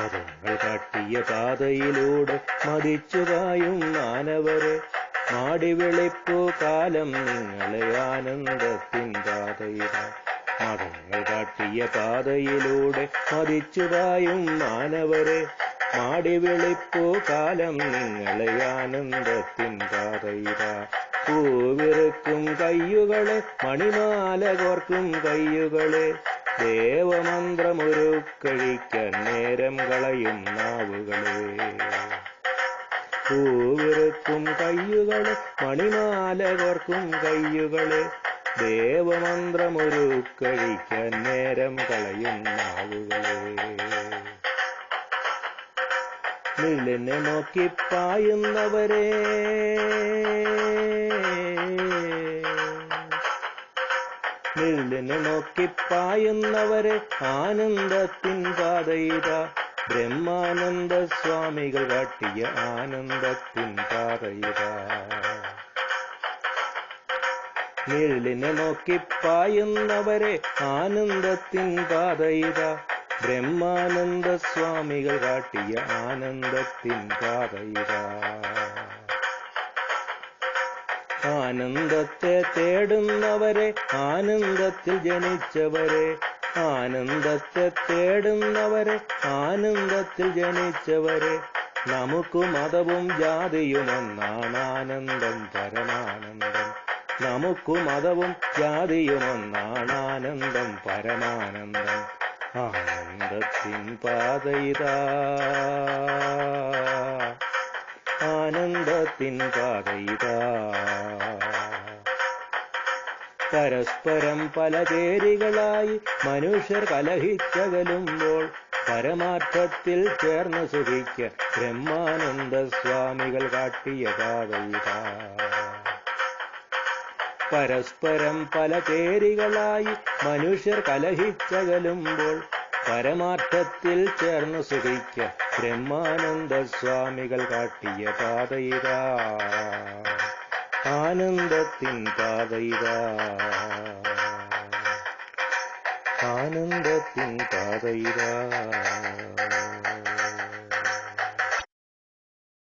പദങ്ങൾ കാട്ടിയ പാതയിലൂടെ മതിച്ചുകായും മാനവരെ. മാടിവിളിപ്പൂ കാലം നിങ്ങളെ ആനന്ദത്തിൻ പാതയിലാണ് മതങ്ങൾ കാട്ടിയ പാതയിലൂടെ മതിച്ചുകായും മാനവരെ. മാടിവിളിപ്പൂ കാലം നിങ്ങളെ ആനന്ദത്തിൻ പാതയിലാണ് പൂവിറുക്കും കയ്യുകളെ മണിമാല കോർക്കും കയ്യുകളെ. ദേവമന്ത്രമൊരു കഴിക്ക നേരം കളയും നാവുകളെ. പൂവിറുക്കും കയ്യുകളെ മണിമാല കോർക്കും കയ്യുകളെ. ദേവമന്ത്രമൊരു കഴിക്ക നേരം കളയും നാവുകളെ. നിലനെ നോക്കി നില്ലിനെ നോക്കി പായുന്നവരെ ആനന്ദത്തിൻ പാതയിത ബ്രഹ്മാനന്ദ സ്വാമികൾ കാട്ടിയ ആനന്ദത്തിൻ പാതയിത നിഴലിനെ നോക്കി പായുന്നവരെ ആനന്ദത്തിൻ പാതയിത ബ്രഹ്മാനന്ദ സ്വാമികൾ കാട്ടിയ ആനന്ദത്തിൻ പാതയിത ആനന്ദത്തെ തേടുന്നവരെ ആനന്ദത്തിൽ ജനിച്ചവരെ. ആനന്ദത്തെ തേടുന്നവരെ ആനന്ദത്തിൽ ജനിച്ചവരെ. നമുക്ക് മതവും ജാതിയും ഒന്നാണ് ആനന്ദം പരമാനന്ദം. നമുക്ക് മതവും ജാതിയും ഒന്നാണ് ആനന്ദം പരമാനന്ദം. ആനന്ദത്തിൻ പാതയിതാ ആനന്ദത്തിൻ പാതയിതാ പരസ്പരം പല ചേരികളായി മനുഷ്യർ കലഹിച്ചകലുമ്പോൾ പരമാർത്ഥത്തിൽ ചേർന്ന് സുഖിക്ക ബ്രഹ്മാനന്ദ സ്വാമികൾ കാട്ടിയ പാതയിതാ പരസ്പരം പല പേരുകളായി മനുഷ്യർ കലഹിച്ചകലുമ്പോൾ പരമാർത്ഥത്തിൽ ചേർന്ന് സുഖിക്ക ബ്രഹ്മാനന്ദ സ്വാമികൾ കാട്ടിയ പാതയിതാ ആനന്ദത്തിൻ പാതയിതാ ആനന്ദത്തിൻ പാതയിതാ